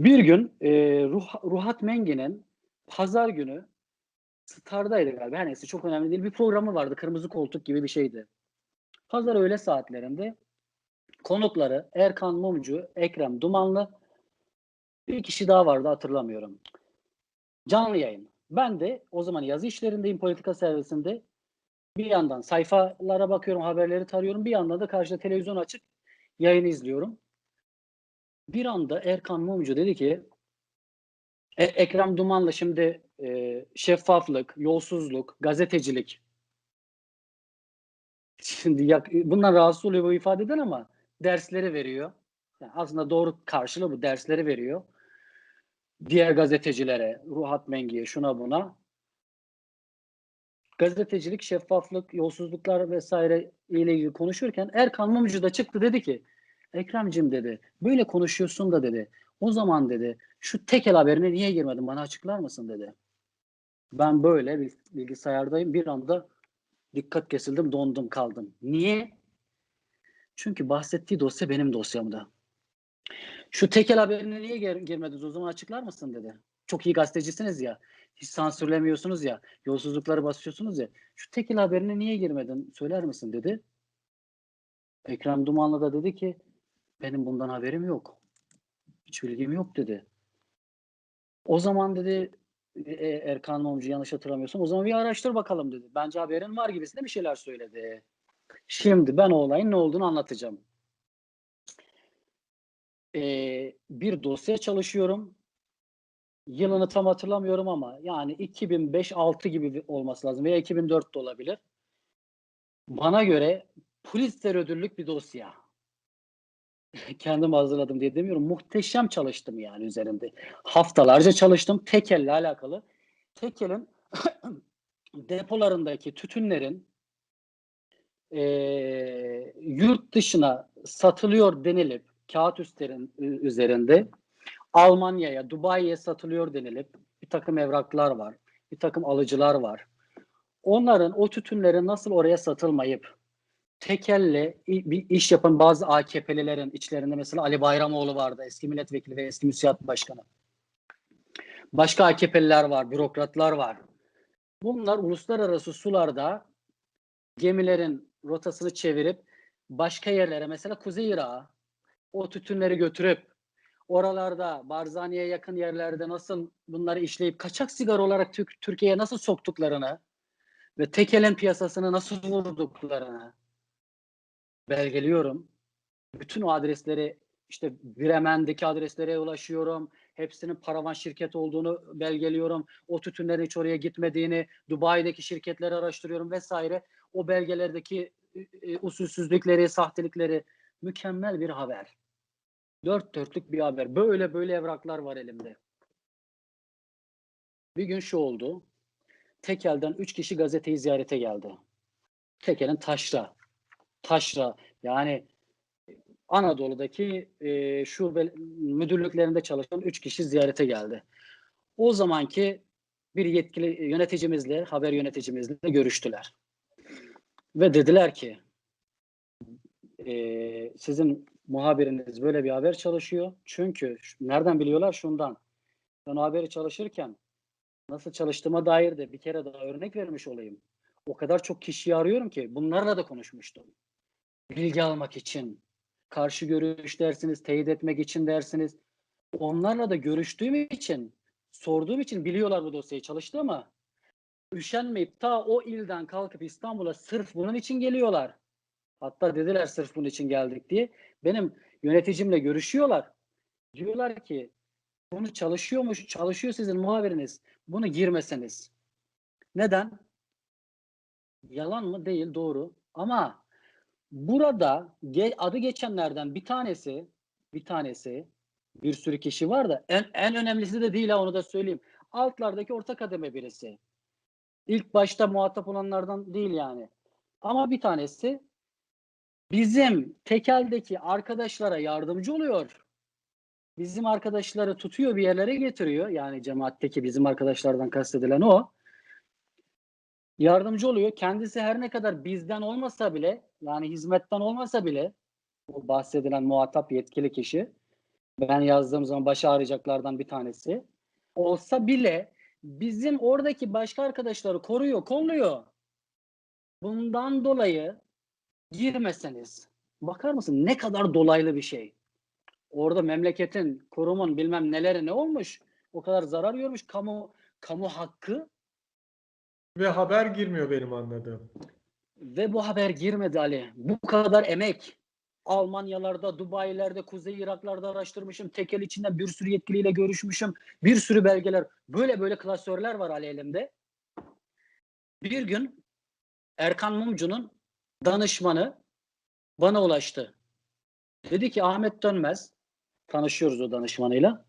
Bir gün e, Ruh, Ruhat Mengen'in pazar günü Star'daydı galiba. Her neyse çok önemli değil. Bir programı vardı. Kırmızı Koltuk gibi bir şeydi. Pazar öğle saatlerinde konukları Erkan Mumcu, Ekrem Dumanlı bir kişi daha vardı hatırlamıyorum. Canlı yayın. Ben de o zaman yazı işlerindeyim politika servisinde. Bir yandan sayfalara bakıyorum, haberleri tarıyorum. Bir yandan da karşıda televizyon açık yayını izliyorum. Bir anda Erkan Mumcu dedi ki e, Ekrem Duman'la şimdi e, şeffaflık, yolsuzluk, gazetecilik. Şimdi yak, bundan rahatsız oluyor bu ifadeden ama dersleri veriyor. Yani aslında doğru karşılığı bu dersleri veriyor. Diğer gazetecilere, Ruhat Mengi'ye, şuna buna. Gazetecilik, şeffaflık, yolsuzluklar vesaire ile ilgili konuşurken Erkan Mumcu da çıktı dedi ki Ekrem'cim dedi böyle konuşuyorsun da dedi o zaman dedi şu tekel haberine niye girmedin bana açıklar mısın dedi. Ben böyle bir bilgisayardayım bir anda dikkat kesildim dondum kaldım. Niye? Çünkü bahsettiği dosya benim dosyamda. Şu tekel haberine niye gir- girmediniz o zaman açıklar mısın dedi. Çok iyi gazetecisiniz ya. Hiç sansürlemiyorsunuz ya. Yolsuzlukları basıyorsunuz ya. Şu tekel haberine niye girmedin söyler misin dedi. Ekrem Dumanlı da dedi ki benim bundan haberim yok. Hiç bilgim yok dedi. O zaman dedi e, Erkan Mumcu yanlış hatırlamıyorsam o zaman bir araştır bakalım dedi. Bence haberin var gibisinde bir şeyler söyledi. Şimdi ben o olayın ne olduğunu anlatacağım. Ee, bir dosya çalışıyorum. Yılını tam hatırlamıyorum ama yani 2005-6 gibi olması lazım veya 2004 de olabilir. Bana göre Pulitzer ödüllük bir dosya. Kendim hazırladım diye demiyorum. Muhteşem çalıştım yani üzerinde. Haftalarca çalıştım. Tekel'le alakalı. Tekel'in depolarındaki tütünlerin eee, yurt dışına satılıyor denilip kağıt üstlerin üzerinde Almanya'ya, Dubai'ye satılıyor denilip bir takım evraklar var. Bir takım alıcılar var. Onların o tütünlerin nasıl oraya satılmayıp tekelle bir iş yapan bazı AKP'lilerin içlerinde mesela Ali Bayramoğlu vardı eski milletvekili ve eski müsiat başkanı. Başka AKP'liler var, bürokratlar var. Bunlar uluslararası sularda gemilerin rotasını çevirip başka yerlere mesela Kuzey Irak'a o tütünleri götürüp oralarda Barzani'ye yakın yerlerde nasıl bunları işleyip kaçak sigara olarak Türk- Türkiye'ye nasıl soktuklarını ve tekelen piyasasını nasıl vurduklarını belgeliyorum. Bütün o adresleri işte Bremen'deki adreslere ulaşıyorum. Hepsinin paravan şirket olduğunu belgeliyorum. O tütünlerin hiç oraya gitmediğini, Dubai'deki şirketleri araştırıyorum vesaire. O belgelerdeki e, usulsüzlükleri, sahtelikleri mükemmel bir haber. Dört dörtlük bir haber. Böyle böyle evraklar var elimde. Bir gün şu oldu. Tekel'den üç kişi gazeteyi ziyarete geldi. Tekel'in Taşra. Taşra yani Anadolu'daki e, şube müdürlüklerinde çalışan üç kişi ziyarete geldi. O zamanki bir yetkili yöneticimizle, haber yöneticimizle görüştüler. Ve dediler ki e, sizin muhabiriniz böyle bir haber çalışıyor. Çünkü nereden biliyorlar? Şundan. Ben o haberi çalışırken nasıl çalıştığıma dair de bir kere daha örnek vermiş olayım. O kadar çok kişiyi arıyorum ki bunlarla da konuşmuştum. Bilgi almak için, karşı görüş dersiniz, teyit etmek için dersiniz. Onlarla da görüştüğüm için, sorduğum için biliyorlar bu dosyayı çalıştı ama üşenmeyip ta o ilden kalkıp İstanbul'a sırf bunun için geliyorlar. Hatta dediler sırf bunun için geldik diye. Benim yöneticimle görüşüyorlar. Diyorlar ki bunu çalışıyormuş, çalışıyor sizin muhabiriniz. Bunu girmeseniz. Neden? Yalan mı? Değil, doğru. Ama burada ge- adı geçenlerden bir tanesi, bir tanesi, bir sürü kişi var da en, en önemlisi de değil ha onu da söyleyeyim. Altlardaki orta kademe birisi. İlk başta muhatap olanlardan değil yani. Ama bir tanesi bizim tekeldeki arkadaşlara yardımcı oluyor. Bizim arkadaşları tutuyor bir yerlere getiriyor. Yani cemaatteki bizim arkadaşlardan kastedilen o. Yardımcı oluyor. Kendisi her ne kadar bizden olmasa bile yani hizmetten olmasa bile o bahsedilen muhatap yetkili kişi Ben yazdığım zaman başı ağrıyacaklardan bir tanesi. Olsa bile bizim oradaki başka arkadaşları koruyor, kolluyor. Bundan dolayı girmeseniz bakar mısın ne kadar dolaylı bir şey. Orada memleketin, kurumun bilmem neleri ne olmuş. O kadar zarar görmüş kamu kamu hakkı Ve haber girmiyor benim anladığım. ve bu haber girmedi Ali. Bu kadar emek. Almanyalarda, Dubai'lerde, Kuzey Iraklarda araştırmışım. Tekel içinde bir sürü yetkiliyle görüşmüşüm. Bir sürü belgeler. Böyle böyle klasörler var Ali elimde. Bir gün Erkan Mumcu'nun danışmanı bana ulaştı. Dedi ki Ahmet Dönmez, tanışıyoruz o danışmanıyla.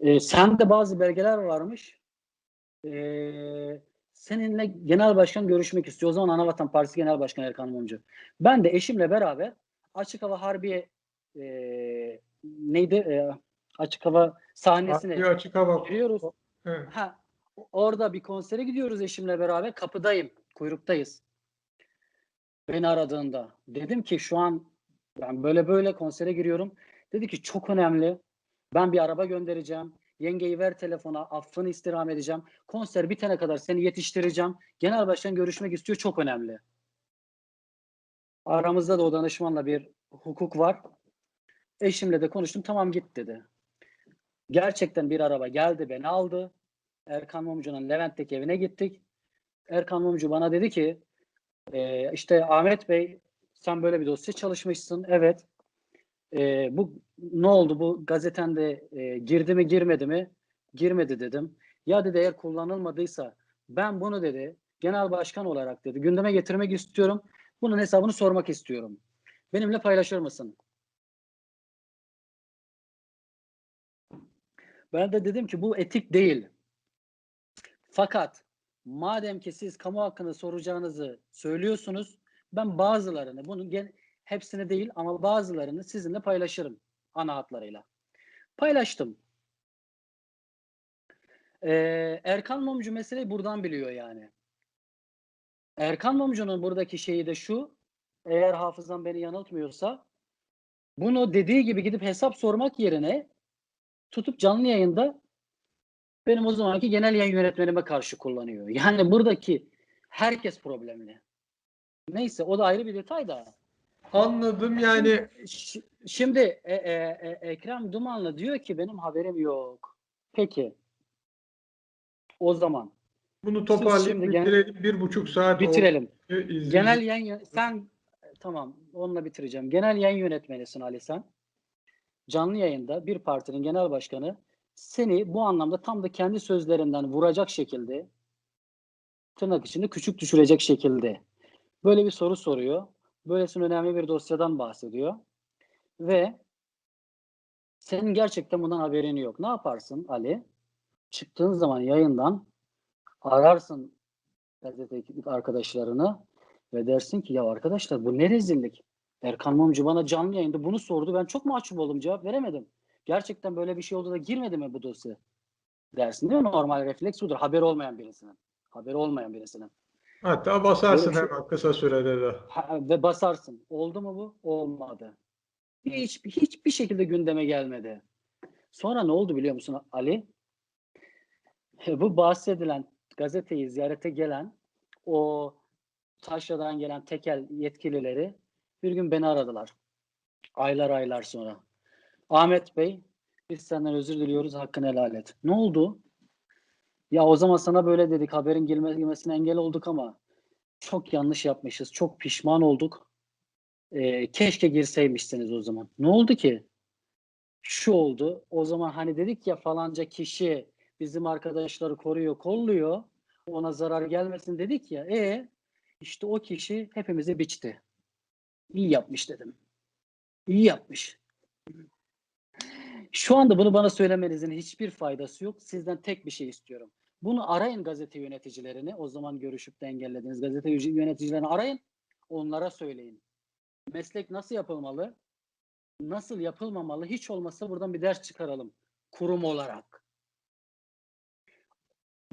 E, sende bazı belgeler varmış. E, seninle genel başkan görüşmek istiyor. O zaman Anavatan Partisi Genel Başkanı Erkan Mumcu. Ben de eşimle beraber Açık Hava Harbiye e, neydi? E, açık hava sahnesine Radyo açık hava. giriyoruz. Evet. Ha, orada bir konsere gidiyoruz eşimle beraber. Kapıdayım. Kuyruktayız. Beni aradığında. Dedim ki şu an ben böyle böyle konsere giriyorum. Dedi ki çok önemli. Ben bir araba göndereceğim. Yengeyi ver telefona. Affını istirham edeceğim. Konser bitene kadar seni yetiştireceğim. Genel başkan görüşmek istiyor. Çok önemli. Aramızda da o danışmanla bir hukuk var. Eşimle de konuştum. Tamam git dedi. Gerçekten bir araba geldi beni aldı. Erkan Mumcu'nun Levent'teki evine gittik. Erkan Mumcu bana dedi ki "Ee, işte Ahmet Bey sen böyle bir dosya çalışmışsın. Evet. Ee, bu ne oldu bu gazetende e, girdi mi girmedi mi? Girmedi dedim. Ya dedi eğer kullanılmadıysa ben bunu dedi genel başkan olarak dedi gündeme getirmek istiyorum. Bunun hesabını sormak istiyorum. Benimle paylaşır mısın? Ben de dedim ki bu etik değil. Fakat madem ki siz kamu hakkını soracağınızı söylüyorsunuz, ben bazılarını, bunun gen- hepsini değil ama bazılarını sizinle paylaşırım ana hatlarıyla. Paylaştım. Ee, Erkan Mumcu meseleyi buradan biliyor yani. Erkan Mumcu'nun buradaki şeyi de şu, eğer hafızam beni yanıltmıyorsa, bunu dediği gibi gidip hesap sormak yerine tutup canlı yayında benim o zamanki genel yayın yönetmenime karşı kullanıyor. Yani buradaki herkes problemli. Neyse o da ayrı bir detay da. Anladım yani Ş- Şimdi e, e, e, Ekrem Dumanlı diyor ki benim haberim yok. Peki. O zaman bunu toparlayıp şimdi gen- bitirelim. Bir buçuk saat bitirelim. oldu. Genel yayın sen tamam onunla bitireceğim. Genel yayın yönetmenisin Ali sen. Canlı yayında bir partinin genel başkanı seni bu anlamda tam da kendi sözlerinden vuracak şekilde tırnak içinde küçük düşürecek şekilde böyle bir soru soruyor. Böylesine önemli bir dosyadan bahsediyor. Ve senin gerçekten bundan haberin yok. Ne yaparsın Ali? Çıktığın zaman yayından ararsın gazetedeki arkadaşlarını ve dersin ki ya arkadaşlar bu ne rezillik. Erkan Mumcu bana canlı yayında bunu sordu. Ben çok mahcup oldum. Cevap veremedim. Gerçekten böyle bir şey oldu da girmedi mi bu dosya? Dersin değil mi? Normal refleks budur. Haber olmayan birisinin. Haberi olmayan birisinin. Hatta basarsın Böyle bir hemen kısa sürede de. Ha, ve basarsın. Oldu mu bu? Olmadı. Hiç, hiçbir şekilde gündeme gelmedi. Sonra ne oldu biliyor musun Ali? Bu bahsedilen gazeteyi ziyarete gelen o Taşra'dan gelen tekel yetkilileri bir gün beni aradılar. Aylar aylar sonra. Ahmet Bey biz senden özür diliyoruz hakkını helal et. Ne oldu? Ya o zaman sana böyle dedik haberin girme- girmesine engel olduk ama çok yanlış yapmışız. Çok pişman olduk. Ee, keşke girseymişsiniz o zaman. Ne oldu ki? Şu oldu. O zaman hani dedik ya falanca kişi bizim arkadaşları koruyor, kolluyor. Ona zarar gelmesin dedik ya. E işte o kişi hepimizi biçti. İyi yapmış dedim. İyi yapmış. Şu anda bunu bana söylemenizin hiçbir faydası yok. Sizden tek bir şey istiyorum. Bunu arayın gazete yöneticilerini. O zaman görüşüp de engellediğiniz gazete yöneticilerini arayın. Onlara söyleyin. Meslek nasıl yapılmalı? Nasıl yapılmamalı? Hiç olmazsa buradan bir ders çıkaralım. Kurum olarak.